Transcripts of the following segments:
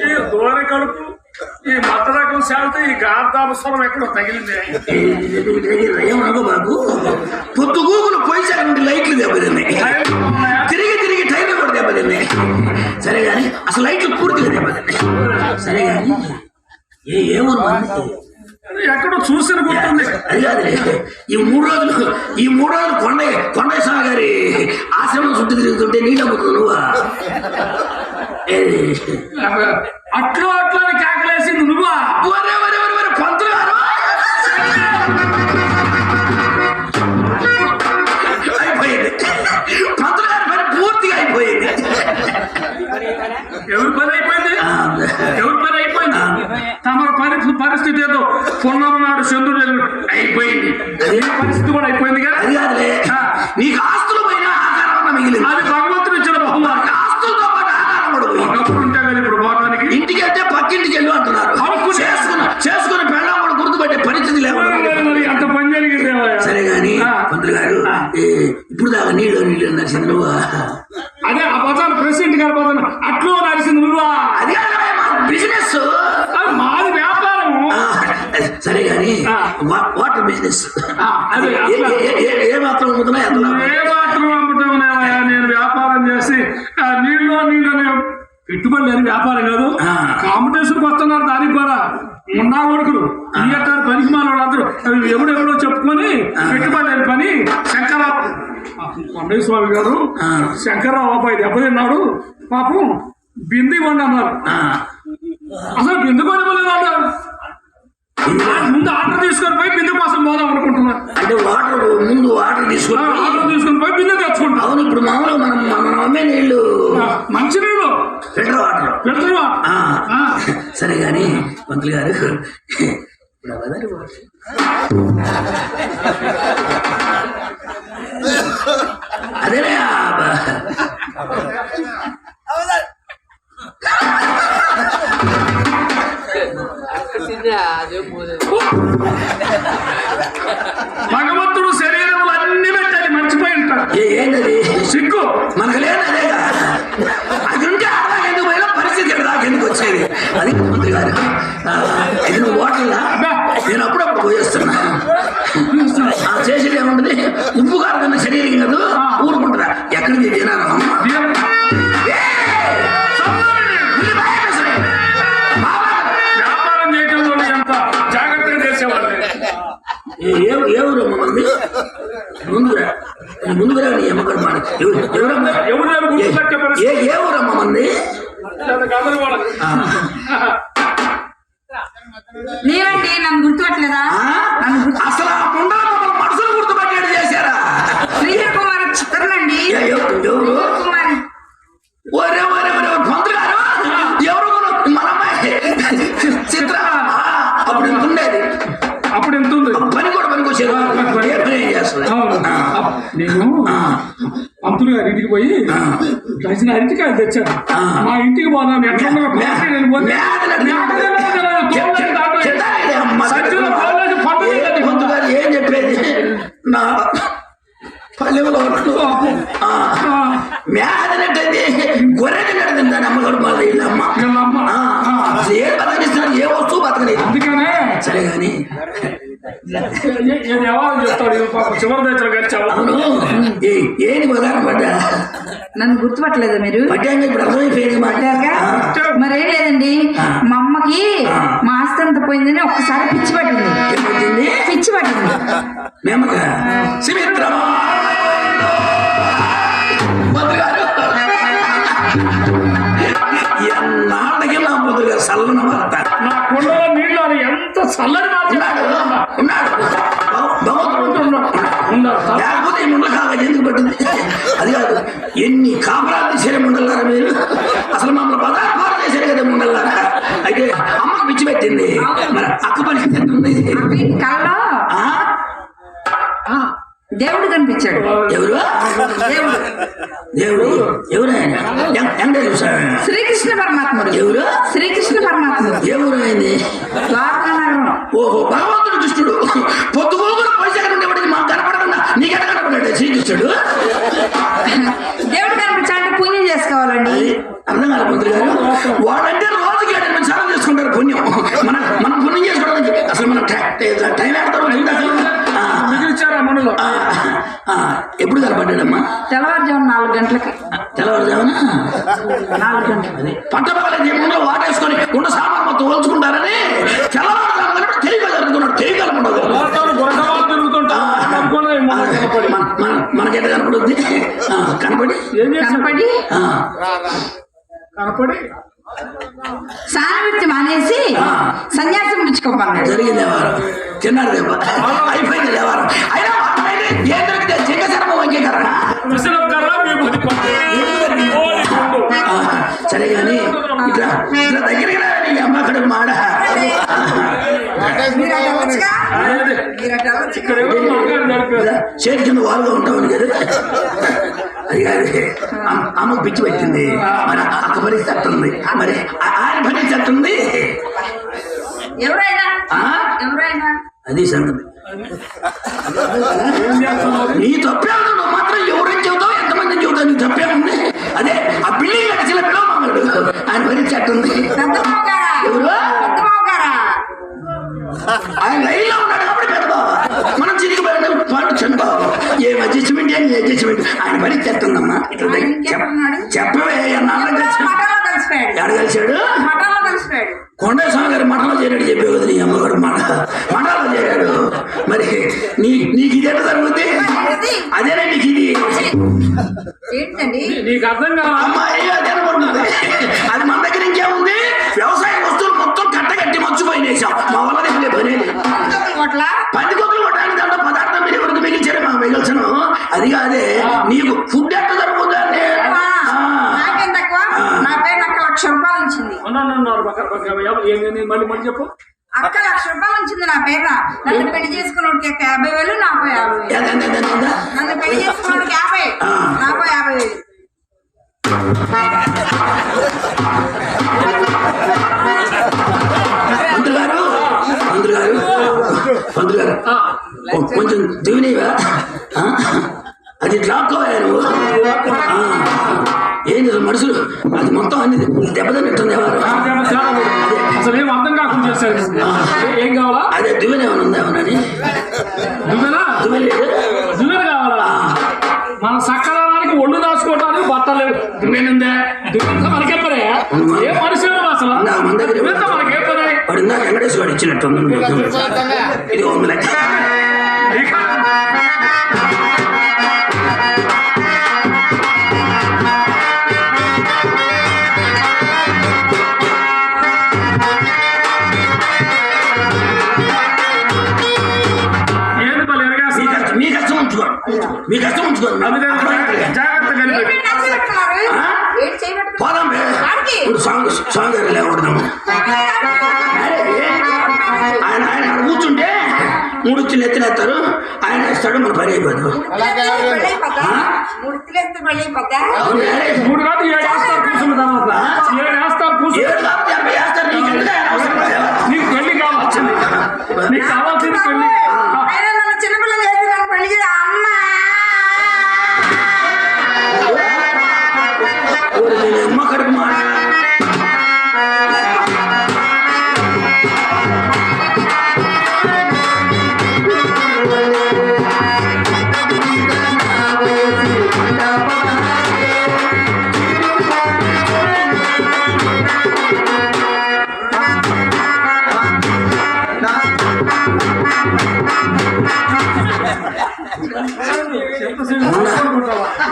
ఈ దూర కడుపు ఈ మత రకం శాంతి ఈ గార్ధాపస్వరం ఎక్కడో తగిలిందే? ఏమనగో బాబు పొద్దు గూగులు పోయిసాక నుండి లైట్లు దెబ్బతిన్నాయి. తిరిగి తిరిగి టైర్లు కూడా దెబ్బతిన్నాయి. సరే కానీ అసలు లైట్లు పూర్తిగా దెబ్బతిన్నాయి. సరే కానీ ఏ ఏమన్నా ఎక్కడో చూసిన గుర్తుంది. అది కాదులే. ఈ మూడు రోజులు ఈ మూడు రోజులు కొండ కొండేశ్వర గారి ఆశ్రమం చుట్టూ తిరుగుతుంటే నీళ్ళు అమ్ముతుంది నువ్వా? అట్లు అట్లా అని కేకలేసింది నువ్వా? ఒరే, ఒరే, ఒరే, ఒరే, పంతులు గారు! అయిపోయింది. పంతులు గారి పని పూర్తిగా అయిపోయింది. ఎవరి పని అయిపోయింది? ఎవరి పని అయిపోయింది? తమ పరి పరిస్థితి ఏదో పొన్నమ నాడు చంద్రుడు అయిపోయింది. ఏ పరిస్థితి కూడా అయిపోయింది కదా నీకు ఆస్తులు అదే ఆ పదాలు ప్రెసిడెంట్ గారి పదాలు. అట్లు నువ్వా అది బిజినెస్ మాది వ్యాపారము. సరే. వా- వాటర్ బిజినెస్ ఏ- అట్లా. ఏ- ఏ- ఏ మాత్రం అమ్ముతున్నా? ఏ మాత్రం అమ్ముతాం నేను వ్యాపారం చేసి నీళ్ళు నీళ్ళు పెట్టుబడి లేని వ్యాపారం కాదు. కాంపిటీషన్కి వస్తున్నారు దానికి కూడా. ఉన్నా కొడుకులు ఇయ్యటారు పనికి మాల వాళ్ళందరూ అవి ఎవడు ఎవడో చెప్పుకొని పెట్టుబడి లేని పని శంకరరావు కొండయ్య స్వామి గారు. శంకరరావు అబ్బాయి దెబ్బతిన్నాడు. పాపం బింది ఇవ్వండి అన్నారు. అసలు బిందు కొనలేదు అన్నారు ముందు ఆర్డర్ తీసుకొని పోయి బిందు కోసం పోదాం అనుకుంటున్నారు అంటే వాటర్ ముందు వాటర్ తీసుకుని ఆర్డర్ తీసుకొని పోయి బిందు తెచ్చుకుంటాం. అవును ఇప్పుడు మామూలుగా మనం మనం అమ్మే నీళ్ళు మంచి నీళ్ళు ఫిల్టర్ వాటర్ పెడతావా ఆ. సరే గాని మంత్రి గారు ఇప్పుడు అవదారి వాటర్. అదేనే వ్యాపారం చేయటంలో ఎంత జాగ్రత్తగా చేసేవాళ్ళు ఏ ఏ ఊరు మమ్మల్ని ముందురా ముందురా నీ అమ్మగారు మాట ఎవరు- ఎవరమ్మా ఎవరు లేరు ఏ- గుర్తుపట్టే ఏ పరిస్థితి ఏ ఊరమ్మా మంది లేదు, కాదని వాళ్ళకి. లేవండి నన్ను గుర్తుపట్టలేదా అసలు ఆ మమ్మల్ని మనుషులు గుర్తుపట్టేది చేశారా శ్రీహరి కుమార్ ఒరే ఒరే ఒరే పంతులు గారు ఎవరు కొను- మన అమ్మాయి చిత్ర. అప్పుడు ఇంత ఉండేది? అప్పుడు ఎంత ఉంది? పని కూడా పనికి వచ్చేది. ఏ పని ఏం చేస్తుంది? అవును. ఆ, నేను పంతులు గారి ఇంటికి పోయి కలిసిన అరటికాయలు తెచ్చాను. మా ఇంటికి పోదాం ఎట్లా ఏం చెప్పేది? నా తింటాను అమ్మగారు మాది ఇల్లమ్మ వీళ్ళమ్మ. ఆ, ఏ బతకనిస్తున్నాడు ఏ వస్తువు బతకలేదు. అందుకనే. సరే కానీ ఏంటి పడ్డా? నన్ను గుర్తుపట్టలేదా మీరు? మరేం లేదండి. మా అమ్మకి మా ఆస్తి అంత పోయిందని ఒక్కసారి పిచ్చి పట్టింది. పిచ్చి పట్టింది. ఎన్నాళ్ళకి నా గారు చల్లన వార్త నా కొండలో నీళ్ళు అని ఎంత చల్లని మాట ఉన్నాడు. లేకపోతే ఈ ముండల ఎందుకు పట్టింది అది కాదు. ఎన్ని కాపరాలు తీసారే ముండలారా మీరు? అసలు మమ్మల్ని పదార్థాలు చేశారు కదా ముండలారా అయితే అమ్మకి పిచ్చి పెట్టింది. మరి అక్క పరిస్థితి ఎంత ఉంది దేవుడు కనిపించాడు. ఎవరు? దేవుడు. దేవుడు. ఎవరు? ఆయన? ఎం- ఎండ చూసాడు శ్రీకృష్ణ పరమాత్ముడు. ఎవరు? శ్రీకృష్ణ పరమాత్ముడు. ఎవరు ఆయన్ని ద్వారకానగరం ఓహో భగవంతుడు కృష్ణుడు పొద్దుగోగులు పరిచయం ఉండేవాడికి మాకు కనపడకుండా నీకెట కనపడ్డాడు శ్రీకృష్ణుడు. దేవుడు కనిపించాలంటే పుణ్యం చేసుకోవాలండి. అర్థం కాదు మంత్రి గారు. వాళ్ళంటే రోజుకి ఏడు సార్లు చేసుకుంటారు పుణ్యం. మనం మనం పుణ్యం చేసుకోవడానికి అసలు మనం టై- ఆ, ఆ, ఎప్పుడు కనపడ్డాడమ్మా తెల్లవారుజాము నాలుగు గంటలకి. తెల్లవారుజామున? నాలుగు గంటలకి. అది పట్టపగల జీవంలో వాటేసుకొని ఉన్న సామాన్ మొత్తం పోల్చుకుంటారని తెల్లవారుజామున కనపడి తెలియగా జరుగుతున్నాడు తెలియగా ఉండదు వార్తలు దొరకవాళ్ళు తిరుగుతుంటా. అనుకోలే మొన్న కనపడి. మన- మన- మనకెట కనపడుద్ది? ఆ, కనపడి? కనపడి? ఆ, కనపడి? సానవృత్తి మానేసి సన్యాసం పుచ్చుకోమన్నాడు. జరిగింది వ్యవహారం. దెబ్బ అయిపోయింది వ్యవహారం. అయినా ఇట్లా దగ్గరికి రా నీ అమ్మ అక్కడ మాడ. చేతి కింద వాలుగా ఉంటామని కదా అది. అమ్మ- అమ్మకు పిచ్చి పెట్టింది. మరి అక్క పరిస్థితి అట్టుంది మరి ఆయన పరిస్థితి అట్టుంది ఎవరైనా? ఆ? ఎవరైనా? అది సంగతి. నీ తప్పే మాత్రం ఎవరైనా చెబుతావు ఎంతమంది చెబుతావు నీ తప్పే ఉంది అదే ఆ బిల్డింగ్ అడిచిన పిలవమన్నాడు ఆయన పరిస్థితి అట్టుంది ఆయన లైన్లో ఉన్నాడు కాబట్టి పెద్ద బావ మనం చిరిగి పాటు చిన్న బావ ఏం అడ్జస్ట్మెంట్ ఏం అడ్జస్ట్మెంట్ ఆయన ఇంకెక్కడున్నాడు? చెప్ప- చెప్పవే నాన్న కలిసి మఠంలో కలిసిపోయాడు. ఎక్కడ కలిశాడు మఠంలో కలిసిపోయాడు. కొండ స్వామి గారు మఠంలో చేరాడు చెప్పేవు కదా నీ అమ్మగారు మఠ. మఠంలో చేరాడు. మరి నీ నీకు ఇది ఎట్లా జరుగుతుంది అదేనే నీకు ఇది? ఏంటండి? నీకు అర్థం కావాలి. అమ్మాయి అదే మన దగ్గర ఇంకేముంది? వ్యవసాయ వస్తువులు మొత్తం కట్టగట్టి మర్చిపోయినేసాం మా వల్ల దగ్గర పని కోట్ల? కొట్టడానికి దాంట్లో పదార్థం మీరు ఎవరికి మిగిల్చారు మా మిగిల్చను. అది కాదే నీకు ఫుడ్ నాకేం తక్కువ? నా పేరు అక్క లక్ష రూపాయలు మళ్ళీ మళ్ళీ చెప్పు. అక్క లక్ష రూపాయలు ఉంచింది నా పేరు. నన్ను పెళ్ళి చేసుకున్నోడికి ఒక యాభై వేలు నాకు యాభై వేలు. నన్ను పెళ్ళి చేసుకున్నోడికి యాభై. నాకు యాభై వేలు. గారు గారు గారు కొంచెం దివినీవా అది లాక్కోవా నువ్వు ఏంటి మనుషులు అది మొత్తం అన్ని దెబ్బతిన్నట్టుంది ఎవరు ఇచ్చినట్టుంది ఇది ఏంది మళ్ళీ మీ కష్టం అందుకే జాగ్రత్త కలిపి పోదాం సాంగ్ సాంగ్ గారు మూడు చిన్న ఎత్తినేస్తారు ఆయన వేస్తాడు మన పని అయిపోదు. మూడు కాదు ఏడు వేస్తారు కూర్చున్న తర్వాత. ఏడు వేస్తారు కూర్చుని ఏడు కాబట్టి యాభై వేస్తారు నీకు పెళ్ళి కావాల్సింది నీకు కావాల్సింది పెళ్ళి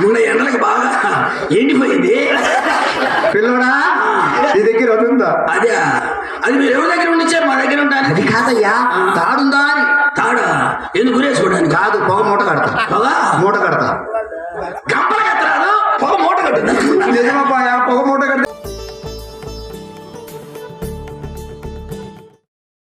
మొన్న ఎండలకు బాగా ఎండిపోయింది. పిల్లడా నీ దగ్గర అది ఉందా? అదే అది మీరు ఎవరి దగ్గర ఉండిచ్చారు? మా దగ్గర ఉంటాను అది కాదయ్యా తాడుందా అని. తాడా? ఎందుకు గురేసుకోవడానికి? కాదు పొగ మూట కడతా. పొగ? మూట కడతా. గంపల కత్తరాదు పొగ మూట కట్టింది నిజమా